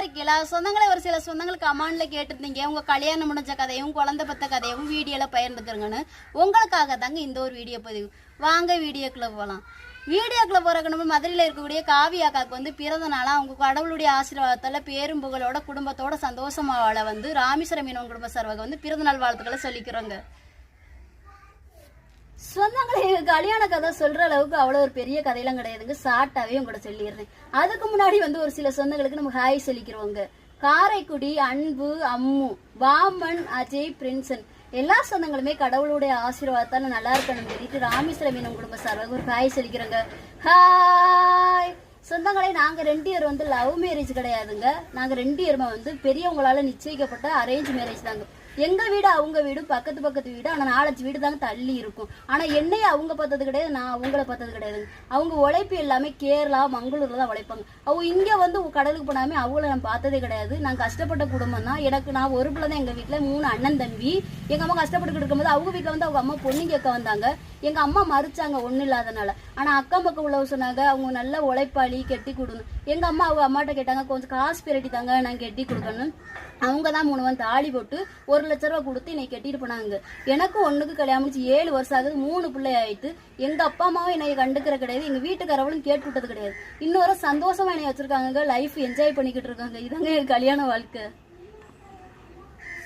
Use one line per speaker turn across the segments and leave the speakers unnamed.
இருக்கீங்களா? சொந்தங்களை ஒரு சில சொந்தங்கள் கமாண்ட்ல கேட்டிருந்தீங்க. உங்க கல்யாணம் முடிஞ்ச கதையும் குழந்தை பத்த கதையும் வீடியோல பகிர்ந்துக்கிறங்கன்னு. உங்களுக்காக தாங்க இந்த ஒரு வீடியோ பதிவு. வாங்க வீடியோக்குள்ள போகலாம் வீடியோக்குள்ள போறதுக்கு நம்ம மதுரையில் இருக்கக்கூடிய காவி அக்காவுக்கு வந்து பிறந்த நாளாக அவங்க கடவுளுடைய ஆசீர்வாதத்தால பேரும் புகழோட குடும்பத்தோட சந்தோஷமாவால வந்து ராமேஸ்வரம் மீனவன் குடும்ப சார்பாக வந்து பிறந்தநாள் வாழ்த்துக்களை சொல்லிக்கிறோங்க. சொந்தங்களை கல்யாண கதை சொல்ற அளவுக்கு அவ்வளோ ஒரு பெரிய கதையெல்லாம் கிடையாதுங்க. ஷார்ட்டாவே உங்கள்கிட்ட சொல்லிடுறேன். அதுக்கு முன்னாடி வந்து ஒரு சில சொந்தங்களுக்கு நம்ம ஹாய் சொல்லிக்கிறோங்க. காரைக்குடி அன்பு அம்மு வாமன் அஜய் பிரின்சன். எல்லா சொந்தங்களுமே கடவுளுடைய ஆசீர்வாதத்தால நல்லா இருக்கணும் சொல்லிட்டு ராமேஸ்வரம் மீனம் குடும்ப சார்பாக ஒரு ஹாய் சொல்லிக்கிறோங்க. ஹாய்! சொந்தங்களை நாங்க ரெண்டு பேர் வந்து லவ் மேரேஜ் கிடையாதுங்க. நாங்க ரெண்டு பேருமே வந்து பெரியவங்களால நிச்சயிக்கப்பட்ட அரேஞ்ச் மேரேஜ் தாங்க. எங்க வீடு அவங்க வீடு பக்கத்து பக்கத்து வீடு ஆனா நாலஞ்சு வீடு தாங்க தள்ளி இருக்கும். ஆனா என்னைய அவங்க பார்த்தது கிடையாது நான் அவங்கள பார்த்தது கிடையாதுங்க அவங்க உழைப்பு எல்லாமே கேரளா மங்களூர்ல தான் உழைப்பாங்க. அவங்க இங்க வந்து கடலுக்கு போனாமே அவங்கள நான் பார்த்ததே கிடையாது. நான் கஷ்டப்பட்ட குடும்பம் தான். எனக்கு நான் ஒரு பிள்ளை தான் எங்க வீட்டுல மூணு அண்ணன் தம்பி. எங்க அம்மா கஷ்டப்பட்டு இருக்கும்போது அவங்க வீட்டுல வந்து அவங்க அம்மா பொண்ணு கேட்க வந்தாங்க. எங்க அம்மா மறுச்சாங்க ஒண்ணு இல்லாதனால. ஆனா அக்கம் பக்கம் உள்ளவங்க சொன்னாங்க அவங்க நல்ல உழைப்பாளி கெட்டி கொடுணும் எங்க அம்மா அவங்க அம்மாட்ட கேட்டாங்க கொஞ்சம் காசு பிரட்டி தாங்க நான் கெட்டி கொடுக்கணும் அவங்க தான் மூணு வந்து தாலி போட்டு ஒரு லட்ச ரூபா கொடுத்து என்னை கட்டிட்டு போனாங்க. எனக்கும் ஒண்ணுக்கு கல்யாணம் முடிச்சு ஏழு வருஷம் ஆகுது மூணு பிள்ளை ஆயிட்டு. எங்க அப்பா அம்மாவும் என்னை கண்டுக்கிற கிடையாது எங்க வீட்டுக்காரவளும் கேட்டு விட்டது கிடையாது இன்னொரு சந்தோஷமா என்னை வச்சிருக்காங்க லைஃப் என்ஜாய் பண்ணிக்கிட்டு இருக்காங்க. இதாங்க என் கல்யாண வாழ்க்கை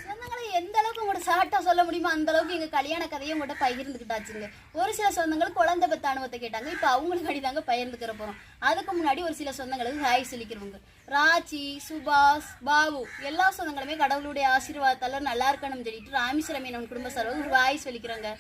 சொந்தங்களை எந்த அளவுக்கு உங்களோட ஷார்ட்டா சொல்ல முடியுமோ? அந்த அளவுக்கு எங்க கல்யாண கதையை உங்கள்கிட்ட பகிர்ந்துக்கிட்டாச்சுங்க. ஒரு சில சொந்தங்கள் குழந்தை பெத்த அனுபவத்தை கேட்டாங்க. இப்போ அவங்களுக்கு அடிதாங்க பகிர்ந்துக்கிற போறோம். அதுக்கு முன்னாடி ஒரு சில சொந்தங்களுக்கு ஹாய் சொல்லிக்கிறவங்க. ராச்சி சுபாஷ் பாபு எல்லா சொந்தங்களுமே கடவுளுடைய ஆசீர்வாதத்தால நல்லா இருக்கணும்னு சொல்லிட்டு ராமேஸ்வரம் மீனவன் குடும்ப சார்பாக ஒரு ஹாய் சொல்லிக்கிறாங்க.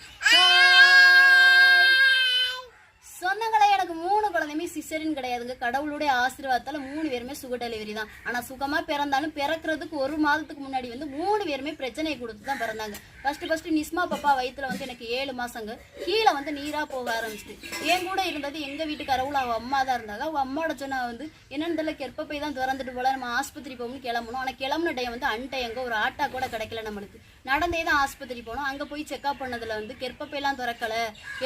சொந்தங்களே எனக்கு மூணு குழந்தையுமே சிசரின் கிடையாதுங்க. கடவுளுடைய ஆசீர்வாதத்தால மூணு பேருமே சுக டெலிவரி தான். ஆனால் சுகமாக பிறந்தாலும் பிறக்கிறதுக்கு ஒரு மாதத்துக்கு முன்னாடி வந்து மூணு பேருமே பிரச்சனையை கொடுத்து தான் பிறந்தாங்க. ஃபஸ்ட்டு ஃபஸ்ட்டு நிஸ்மா பாப்பா வயிற்றுல வந்து எனக்கு ஏழு மாதங்க கீழே வந்து நீராக போக ஆரம்பிச்சிட்டு. என் கூட இருந்தது எங்கள் வீட்டுக்காரவுல அவள் அம்மா தான் இருந்தாங்க. அவள் அம்மாவோட சொன்னா வந்து என்னன்னு தெரியல கெற்பப்பை தான் திறந்துட்டு போல நம்ம ஆஸ்பத்திரி போகணும்னு கிளம்பணும். ஆனால் கிளம்புன டைம் வந்து அன்டையங்க ஒரு ஆட்டா கூட கிடைக்கல நம்மளுக்கு. நடந்தே தான் ஆஸ்பத்திரி போனோம். அங்கே போய் செக்அப் பண்ணதில் வந்து கெற்பப்பையெல்லாம் திறக்கல.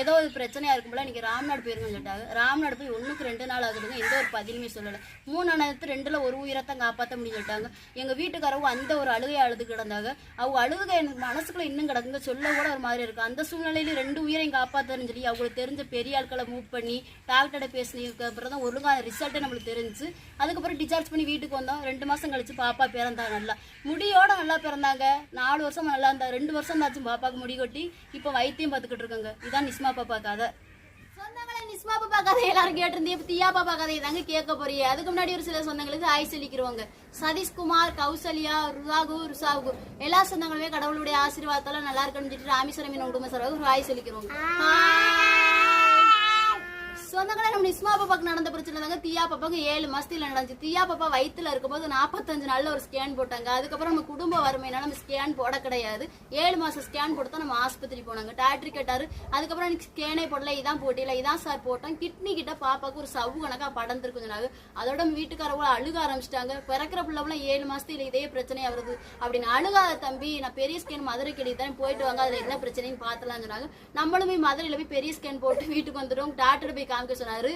ஏதோ ஒரு பிரச்சனையாக இருக்கும்போல இன்றைக்கி ராம்நாடு போயிருங்கன்னு கேட்டாங்க ராம்நாடு போய் ஒன்றுக்கு ரெண்டு நாள் ஆகுதுங்க. எந்த ஒரு பதிலுமே சொல்லலை. மூணு நேரத்து ரெண்டில் ஒரு உயிரத்தை காப்பாற்ற முடியும் சொல்லிட்டாங்க. எங்கள் வீட்டுக்காரவங்க அந்த ஒரு அழுகை அழுது கிடந்தாங்க. அவங்க அழுகை எனக்கு மனசுக்குள்ளே இன்னும் கிடக்குங்க. சொல்ல கூட ஒரு மாதிரி இருக்கும் அந்த சூழ்நிலையில ரெண்டு உயிரையும் காப்பாற்றுறேன்னு சொல்லி அவங்களுக்கு தெரிஞ்ச பெரிய ஆட்களை மூவ் பண்ணி டாக்டர்கிட்ட பேசினதுக்கு அப்புறம் தான் ஒழுங்கான ரிசல்ட்டே நம்மளுக்கு தெரிஞ்சு அதுக்கப்புறம் டிஸ்சார்ஜ் பண்ணி வீட்டுக்கு வந்தோம். ரெண்டு மாதம் கழிச்சு பாப்பா பிறந்தாங்க நல்லா. முடியோட நல்லா பிறந்தாங்க. நாலு வருஷம் நல்லா இருந்தா ரெண்டு வருஷம் தாச்சும் பாப்பாக்கு முடி கொட்டி இப்போ வைத்தியம் பார்த்துக்கிட்டு இருக்காங்க. இதான் நிஸ்மா பாப்பா கதை. சொந்தங்களே நிஸ்மா பாப்பா கதை எல்லாரும் கேட்டிருந்தீங்க. இப்ப தியா பாப்பா கதையை தாங்க கேட்க போறீங்க. அதுக்கு முன்னாடி ஒரு சில சொந்தங்களுக்கு ஆய் சொல்லிக்கிறவங்க சதீஷ்குமார் கௌசல்யா ருதாகு ருசாகு எல்லா சொந்தங்களுமே கடவுளுடைய ஆசீர்வாதத்தால நல்லா இருக்கணும்னு சொல்லிட்டு ராமேஸ்வரம் மீன் குடும்ப சார்பாக ஒரு ஆய் சொல்லிக்கிறவங்க சொந்தங்களே நம்ம நிஸ்மா பாப்பாக்கு நடந்த பிரச்சனை தாங்க தியா பாப்பாக்கு ஏழு மாசத்துல நடந்துச்சு. தியா பாப்பா வயிற்றுல இருக்கும்போது நாற்பத்தஞ்சு நாள்ல ஒரு ஸ்கேன் போட்டாங்க. அதுக்கப்புறம் நம்ம குடும்ப வறுமையினால நம்ம ஸ்கேன் போட கிடையாது. ஏழு மாசம் ஸ்கேன் போட்டு தான் நம்ம ஆஸ்பத்திரி போனாங்க. டாக்டர் கேட்டாரு அதுக்கப்புறம் எனக்கு ஸ்கேனே போடல இதான் போட்டியில இதான் சார் போட்டோம். கிட்னி கிட்ட பாப்பாக்கு ஒரு சவு கணக்கா படந்துருக்கு சொன்னாங்க அதோட நம்ம வீட்டுக்காரவங்க அழுக ஆரம்பிச்சிட்டாங்க. பிறக்கிற பிள்ளைவெல்லாம் ஏழு மாசத்துல இதே பிரச்சனையா வருது. அப்படின்னு அழுகாத தம்பி நான் பெரிய ஸ்கேன் மதுரை கிளி தான் போயிட்டு வாங்க அதுல என்ன பிரச்சனைன்னு பார்த்தலாம் சொன்னாங்க நம்மளும் போய் மதுரையில போய் பெரிய ஸ்கேன் போட்டு வீட்டுக்கு வந்துடும் டாக்டர் போய் காமிக்க சொன்னாரு.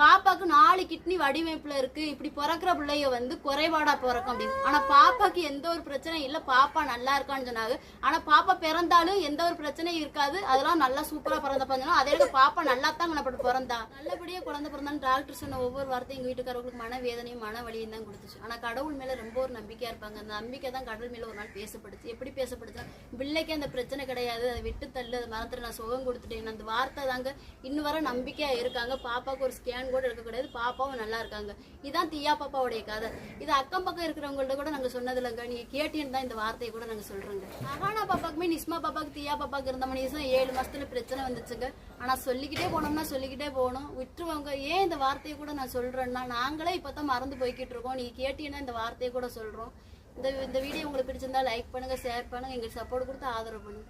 பாப்பாக்கு நாலு கிட்னி வடிவமைப்புல இருக்கு. இப்படி பிறக்கிற பிள்ளைய வந்து குறைபாடா பிறக்கும் அப்படின்னு. ஆனா பாப்பாக்கு எந்த ஒரு பிரச்சனையும் இல்ல. பாப்பா நல்லா இருக்கான்னு சொன்னாங்க. ஆனா பாப்பா பிறந்தாலும் எந்த ஒரு பிரச்சனையும் இருக்காது. அதெல்லாம் நல்லா சூப்பரா பிறந்த பிறந்தோம் அதே அளவுக்கு பாப்பா நல்லா தான் குணப்பட்டு பிறந்தா. நல்லபடியா குழந்தை பிறந்தான்னு டாக்டர் சொன்ன ஒவ்வொரு வார்த்தையும் எங்க வீட்டுக்காரவங்களுக்கு மன வேதனையும் மன வலியும் தான் கொடுத்துச்சு. ஆனா கடவுள் மேல ரொம்ப ஒரு நம்பிக்கையா இருப்பாங்க. அந்த நம்பிக்கை தான் கடவுள் மேல ஒரு நாள் பேசப்படுச்சு. எப்படி பேசப்படுச்சா? பிள்ளைக்கு அந்த பிரச்சனை கிடையாது. அதை விட்டு தள்ளு. அதை மரத்துல நான் சுகம் கொடுத்துட்டேன். அந்த வார்த்தை தாங்க இன்னும் வர நம்பிக்கையா இருக்காங்க. பாப்பாவுக்கு ஒரு ஸ்கேன் கூட இருக்கக்கூடாது பாப்பாவும் நல்லா இருக்காங்க. இதான் தியா பாப்பாவுடைய கதை. இது அக்கம் பக்கம் இருக்கிறவங்கள்ட்ட கூட நாங்கள் சொன்னது இல்லைங்க கேட்டீன்னு தான் இந்த வார்த்தையை கூட நாங்கள் சொல்றோங்க. அகானா பாப்பாக்குமே நிஸ்மா பாப்பாக்கு தியா பாப்பாக்கு இருந்த மணி ஏழு மாசத்துல பிரச்சனை வந்துச்சுங்க. ஆனா சொல்லிக்கிட்டே போனோம்னா சொல்லிக்கிட்டே போகணும். விட்டுருவாங்க. ஏன் இந்த வார்த்தையை கூட நான் சொல்றேன்னா நாங்களே இப்போ தான் மறந்து போய்கிட்டு இருக்கோம். நீங்கள் கேட்டீங்கன்னா இந்த வார்த்தையை கூட சொல்றோம். இந்த இந்த வீடியோ உங்களுக்கு பிடிச்சிருந்தா லைக் பண்ணுங்க ஷேர் பண்ணுங்க. எங்களுக்கு சப்போர்ட் கொடுத்து ஆதரவு பண்ணுங்க.